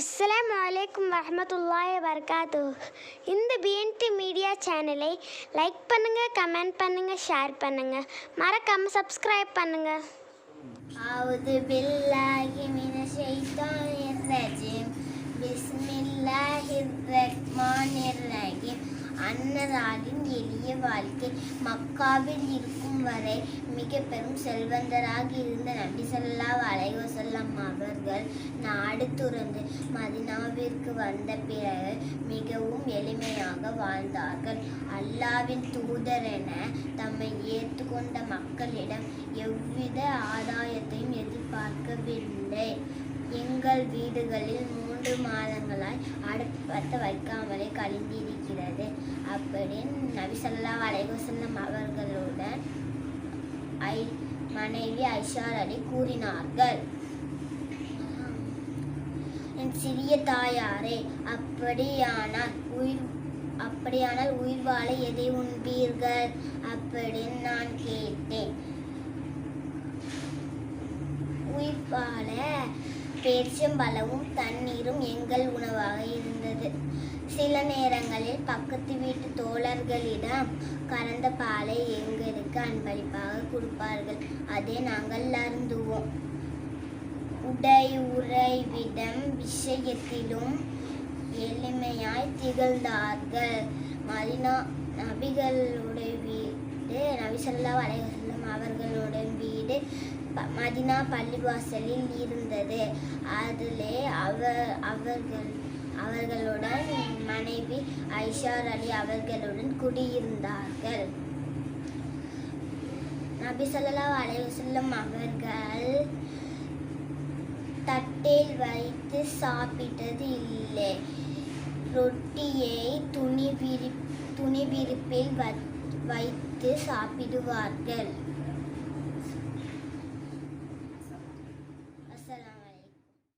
அஸ்லாம் வலைக்கம் வரமத்துல்லாய் வரகாத்து இந்த பிஎன்டி மீடியா சேனலை லைக் பண்ணுங்கள் கமெண்ட் பண்ணுங்கள் ஷேர் பண்ணுங்கள் மறக்காமல் சப்ஸ்கிரைப் பண்ணுங்கள் அவுது பில்லாஹி மின ஷைத்தானிர் ரஜீம். பிஸ்மில்லாஹிர் ரஹ்மானிர் ரஹீம். அன்னதாரின் அன்னராரின் வாழ்க்கை மக்காவில் இருக்கும் வரை மிக பெரும் செல்வந்தராக இருந்த நபி செல்லா அலைஹி அவர்கள் நாடு துறந்து மதினாவிற்கு வந்த பிறகு மிகவும் எளிமையாக வாழ்ந்தார்கள். அல்லாவின் தூதரென தம்மை ஏற்றுக்கொண்ட மக்களிடம் எவ்வித ஆதாயத்தையும் எதிர்பார்க்கவில்லை. எங்கள் வீடுகளில் மூன்று மாதம் அடுப்பத்தை வைக்காமலே கழிந்திருக்கிறது. அப்படி நபி ஸல்லல்லாஹு அவர்களுடன் ஐ மனைவி ஐஷார் அலி கூறினார்கள். என் சிறிய தாயாரே அப்படியானால் உயிர் அப்படியானால் உயிர் வாழ எதை உண்பீர்கள்? அப்படின்னு நான் கேட்டேன். உயிர் வாழ பேரிச்சம்பழமும் தண்ணீரும் எங்கள் உணவு இருந்தது சில நேரங்களில் பக்கத்து வீட்டு தோழர்களிடம் கறந்த பாலை எங்களுக்கு அன்பளிப்பாக கொடுப்பார்கள். அதை நாங்கள் அருந்துவோம். உடை உறைவிடம் விஷயத்திலும் எளிமையாய் திகழ்ந்தார்கள். மதினா நபிகளுடைய வீடு நபிசல்லா வலைவசல்லம் அவர்களுடைய வீடு மதினா பள்ளிவாசலில் இருந்தது. அதிலே அவர் அவர்கள் அவர்களுடன் மனைவி ஐஷார் அலி அவர்களுடன் குடியிருந்தார்கள். நபி ஸல்லல்லாஹு அலைவசல்லம் அவர்கள் தட்டில் வைத்து சாப்பிட்டது இல்லை. ரொட்டியை துணி விரி துணி விரிப்பில் வ- வைத்து சாப்பிடுவார்கள்.